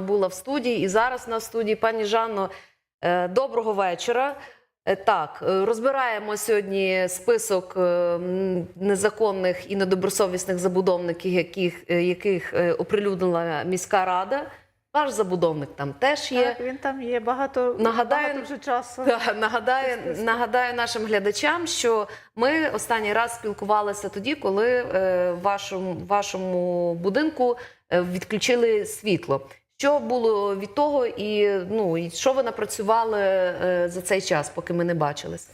була в студії і зараз на студії. Пані Жанно, е, доброго вечора. Е, Так, е, розбираємо сьогодні список незаконних і недобросовісних забудовників, яких, яких оприлюднила міська рада. Ваш забудовник там теж є. Так, він там є багато, Нагадаю- багато вже часу. Та, Нагадаю, нагадаю нашим глядачам, що ми останній раз спілкувалися тоді, коли в вашому, вашому будинку відключили світло. Що було від того, і ну і що ви напрацювали е, за цей час, поки ми не бачились?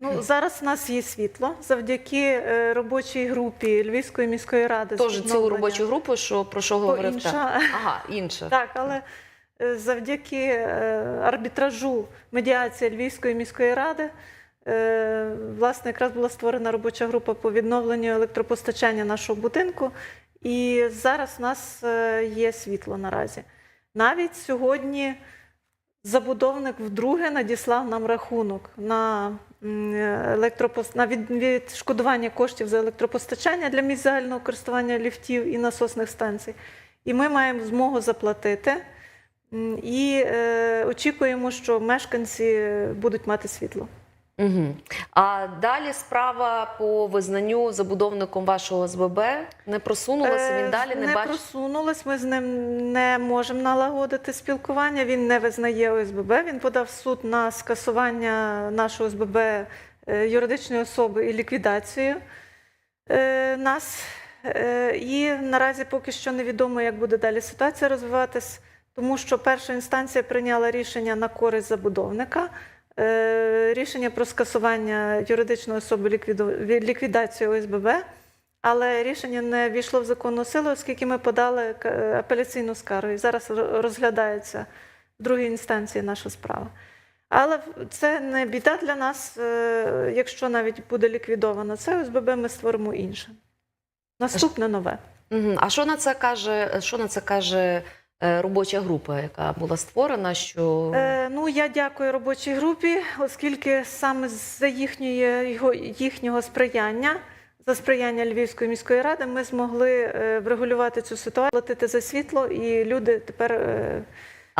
Ну, зараз у нас є світло завдяки е, робочій групі Львівської міської ради. Тож цілу робочу групу, що про що говорив інша- так. Ага, інша. Так, але е, завдяки арбітражу медіації Львівської міської ради, власне, якраз була створена робоча група по відновленню електропостачання нашого будинку. І зараз у нас є світло наразі. Навіть сьогодні забудовник вдруге надіслав нам рахунок на, м, електропос... на відшкодування коштів за електропостачання для місць користування ліфтів і насосних станцій. І ми маємо змогу заплатити. І е, очікуємо, що мешканці будуть мати світло. Угу. А далі справа по визнанню забудовником вашого СББ не просунулася. Він Е, далі не, не бачить. просунулось. Ми з ним не можемо налагодити спілкування. Він не визнає ОСББ. Він подав суд на скасування нашого ОСББ е, юридичної особи і ліквідацію е, нас. І наразі поки що невідомо, як буде далі ситуація розвиватись, тому що перша інстанція прийняла рішення на користь забудовника. Е, Рішення про скасування юридичної особи ліквідації ОСББ, але рішення не війшло в законну силу, оскільки ми подали апеляційну скаргу. І зараз розглядається в другій інстанції наша справа. Але це не біда для нас, е, якщо навіть буде ліквідовано це ОСББ, ми створимо інше. Наступне нове. А що на це каже? Що на це каже е, робоча група, яка була створена? Що Е, ну, я дякую робочій групі, оскільки саме за їхньої, його, їхнього сприяння, за сприяння Львівської міської ради, ми змогли е, врегулювати цю ситуацію, платити за світло, і люди тепер.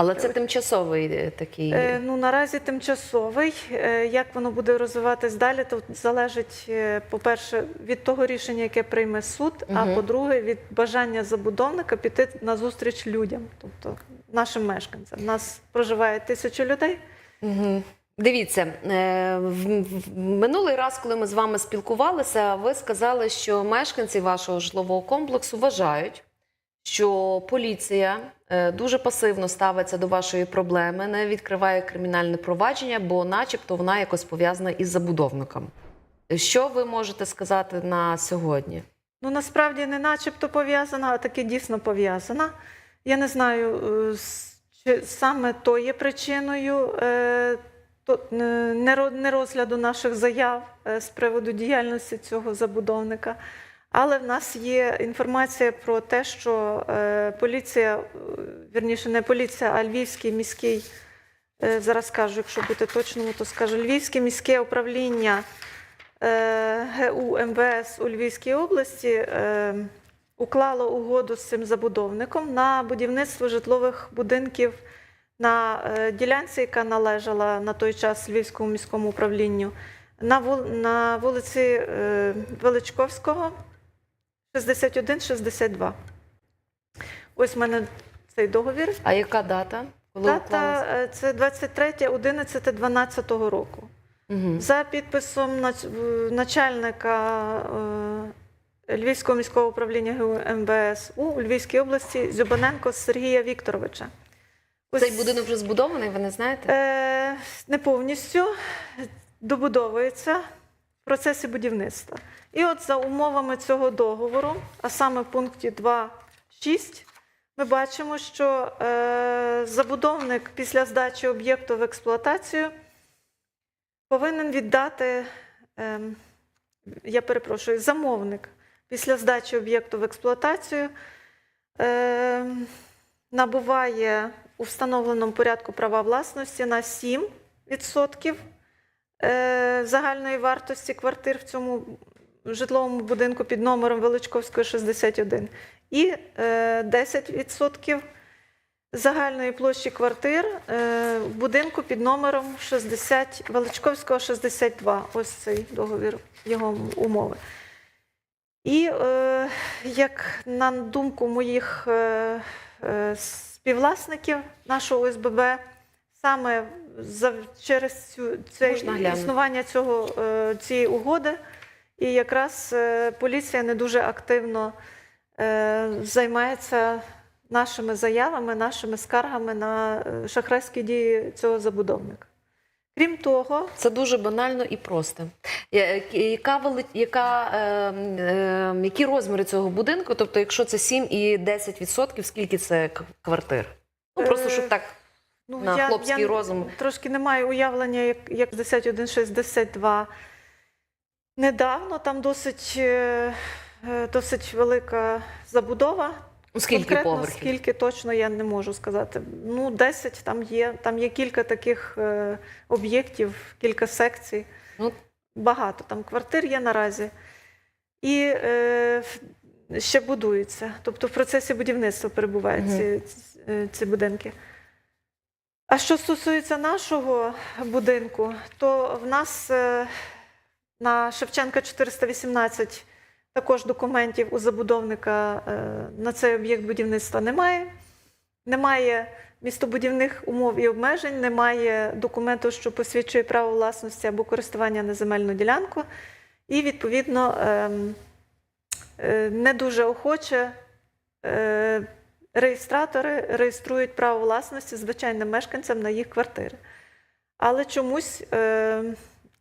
Е, але це тимчасовий е, такий. Е, Ну наразі тимчасовий. Е, Як воно буде розвиватись далі, то залежить, е, по-перше, від того рішення, яке прийме суд, а по-друге, від бажання забудовника піти на зустріч людям, тобто нашим мешканцям. У нас проживає тисячу людей. Угу. Дивіться, е, минулий раз, коли ми з вами спілкувалися, ви сказали, що мешканці вашого житлового комплексу вважають, що поліція е, дуже пасивно ставиться до вашої проблеми, не відкриває кримінальне провадження, бо, начебто, вона якось пов'язана із забудовником. Що ви можете сказати на сьогодні? Ну насправді не начебто пов'язана, а таки дійсно пов'язана. Я не знаю, е, чи саме то є причиною е, то, е, неро- нерозгляду наших заяв з приводу діяльності цього забудовника. Але в нас є інформація про те, що е, поліція, е, вірніше, не поліція, а Львівський міський, е, зараз скажу, якщо бути точному, то скажу Львівське міське управління ГУ МВС у Львівській області уклало угоду з цим забудовником на будівництво житлових будинків на ділянці, яка належала на той час Львівському міському управлінню, на, вул- на вулиці Величковського, 61-62. Ось в мене цей договір. А яка дата? Коли? Дата е, це 23 11 12 року. Угу. За підписом начальника е, Львівського міського управління ГУ МВС у Львівській області Зюбаненко Сергія Вікторовича. Ось, Цей будинок вже збудований, ви не знаєте? е, не повністю добудовується процесі будівництва. І от за умовами цього договору, а саме в пункті 2.6, ми бачимо, що е, забудовник після здачі об'єкту в експлуатацію повинен віддати, ем, я перепрошую, замовник після здачі об'єкту в експлуатацію ем, набуває у встановленому порядку права власності на 7% е, загальної вартості квартир в цьому житловому будинку під номером Величковської 61 і е, 10% загальної площі квартир е, в будинку під номером 60, Величковського 62. Ось цей договір, його умови. І е, як на думку моїх е, е, співвласників нашого ОСББ, саме за, через цю, це Можна існування цього, е, цієї угоди, і якраз е, поліція не дуже активно е, займається нашими заявами, нашими скаргами на шахрайські дії цього забудовника. Крім того, Це дуже банально і просто. Яка вели... яка, е, е, які розміри цього будинку? Тобто, якщо це 7 і 10%, скільки це квартир? Ну просто щоб так ну, на хлопський розум. трошки не маю уявлення, як, як 6162. Недавно там досить, е, е, досить велика забудова. Скільки Конкретно поверхів? скільки точно я не можу сказати. Ну, 10 там є. Там є кілька таких е, об'єктів, кілька секцій. Ну. Багато там квартир є наразі. І е, ще будуються. Тобто в процесі будівництва перебувають Мгм. ці, ці, е, ці будинки. А що стосується нашого будинку, то в нас е, на Шевченка 418 також документів у забудовника е, на цей об'єкт будівництва немає. Немає містобудівних умов і обмежень, немає документу, що посвідчує право власності або користування на земельну ділянку. І, відповідно, ем, е, не дуже охоче реєстратори реєструють право власності звичайним мешканцям на їх квартири. Але чомусь е,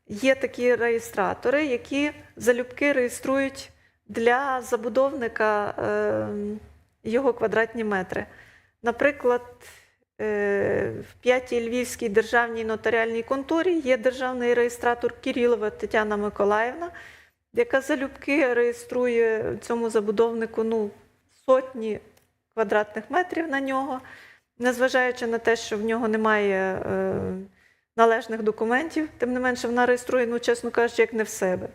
є такі реєстратори, які залюбки реєструють для забудовника е, його квадратні метри. Наприклад, е, в п'ятій Львівській державній нотаріальній конторі є державний реєстратор Кирилова Тетяна Миколаївна, яка залюбки реєструє цьому забудовнику ну, сотні квадратних метрів на нього, незважаючи на те, що в нього немає е, належних документів, тим не менше вона реєструє, ну, чесно кажучи, як не в себе.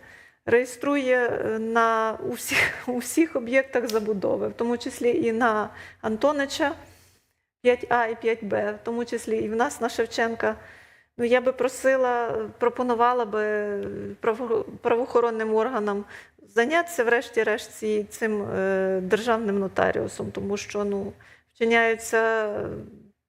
Реєструє е, на у всіх, у всіх об'єктах забудови, в тому числі і на Антонича 5А і 5Б, в тому числі і в нас на Шевченка. Ну, я би просила, пропонувала би правоохоронним органам зайнятися, врешті-решт, цим е, державним нотаріусом, тому що ну, вчиняються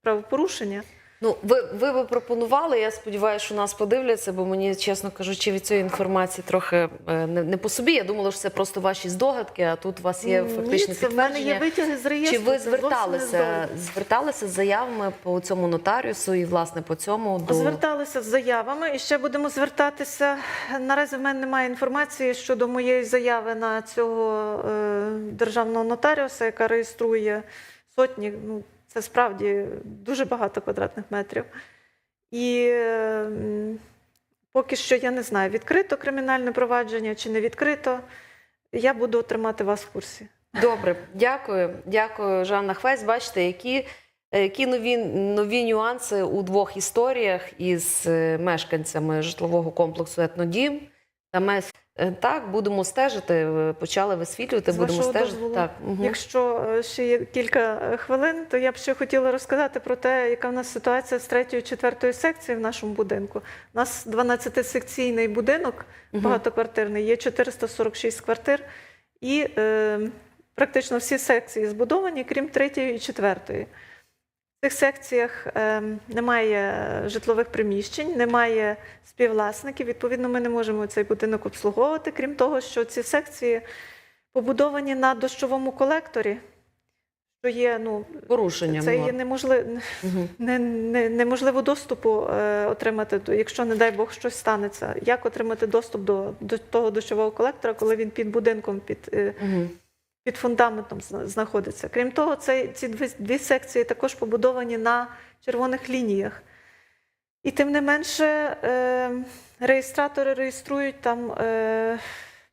правопорушення. Ну, ви, ви би пропонували, я сподіваюся, що нас подивляться, бо мені, чесно кажучи, від цієї інформації трохи е, не, не по собі. Я думала, що це просто ваші здогадки, а тут у вас є фактичне Ні, це в мене є підтвердження. витяги з реєстру. Чи ви це зовсім не зверталися, зверталися з заявами по цьому нотаріусу і, власне, по цьому до Зверталися з заявами і ще будемо звертатися. Наразі в мене немає інформації щодо моєї заяви на цього е, державного нотаріуса, яка реєструє сотні. Ну, це справді дуже багато квадратних метрів. І е, поки що я не знаю, відкрито кримінальне провадження чи не відкрито. Я буду тримати вас в курсі. Добре, дякую. Дякую, Жанна Хвець. Бачите, які, які нові, нові нюанси у двох історіях із е, мешканцями житлового комплексу Етнодім та Так, будемо стежити. Почали висвітлювати, З будемо стежити. дозволу, Так, мгм. Якщо е, ще є кілька е, хвилин, то я б ще хотіла розказати про те, яка в нас ситуація з третьою четвертою секцією в нашому будинку. У нас 12-секційний будинок Мгм. багатоквартирний, є 446 квартир, і е, практично всі секції збудовані, крім третьої і четвертої. В цих секціях е, немає житлових приміщень, немає співвласників. Відповідно, ми не можемо цей будинок обслуговувати. Крім того, що ці секції побудовані на дощовому колекторі, що є, ну, порушення. це є неможливо, Мгм. не, не, неможливо доступу е, отримати, якщо, не дай Бог, щось станеться. Як отримати доступ до, до того дощового колектора, коли він під будинком, під, е, Мгм. Під фундаментом знаходиться. Крім того, цей, ці дві, дві секції також побудовані на червоних лініях. І тим не менше, е, реєстратори реєструють там е,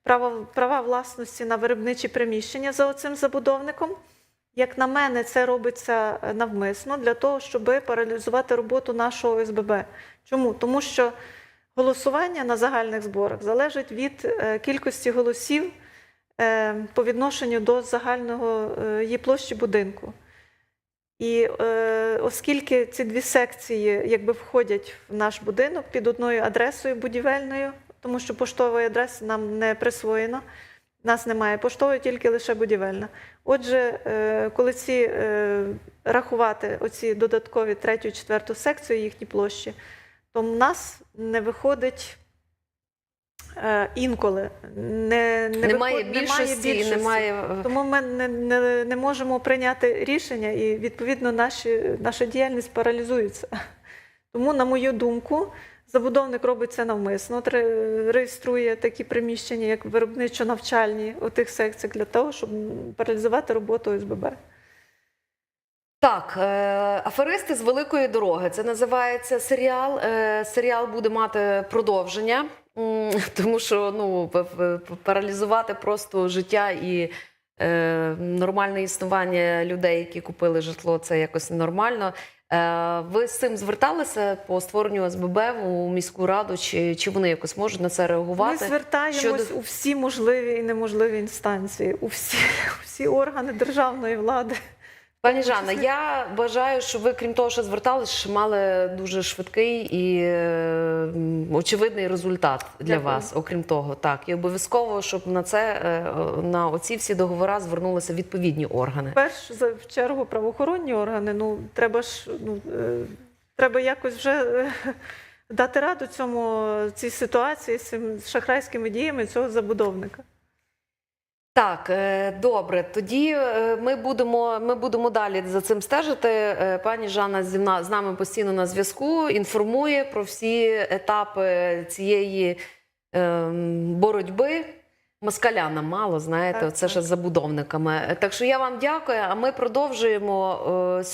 право, права власності на виробничі приміщення за оцим забудовником. Як на мене, це робиться е, навмисно для того, щоб паралізувати роботу нашого ОСББ. Чому? Тому що голосування на загальних зборах залежить від е, кількості голосів по відношенню до загального е, її площі будинку. І е, оскільки ці дві секції якби входять в наш будинок під одною адресою будівельною, тому що поштової адреси нам не присвоєно, нас немає поштової, тільки лише будівельна. Отже, е, коли ці е, рахувати оці додаткові третю, четверту секцію їхні площі, то в нас не виходить е, інколи. Не, не немає, виход- більшості, і більшості. немає е, Тому ми не, не, не можемо прийняти рішення, і відповідно наші, наша діяльність паралізується. Тому, на мою думку, забудовник робить це навмисно, реєструє такі приміщення, як виробничо-навчальні у тих секціях для того, щоб паралізувати роботу ОСББ. Так, е, аферисти з великої дороги. Це називається серіал. Е, серіал буде мати продовження, тому що ну паралізувати просто життя і е, нормальне існування людей, які купили житло, це якось ненормально. Е, ви з цим зверталися по створенню СББ у міську раду? Чи, чи вони якось можуть на це реагувати? Ми звертаємось щодо- у всі можливі і неможливі інстанції, у всі, у всі органи державної влади. Пані Жанна, я бажаю, щоб ви, крім того, що звертались, мали дуже швидкий і е, очевидний результат для Дякую. вас. Окрім того, так і обов'язково, щоб на це е, на оці всі договори звернулися відповідні органи. Перш за в чергу правоохоронні органи. Ну треба ж ну е, треба якось вже е, дати раду цьому цій ситуації з шахрайськими діями цього забудовника. Так, е, добре. Тоді е, ми будемо, ми будемо далі за цим стежити. Е, Пані Жанна з нами постійно на зв'язку, інформує про всі етапи цієї ем, боротьби. Москаляна мало, знаєте, Так, це так. ще з забудовниками. Так що я вам дякую. А ми продовжуємо сьогодні.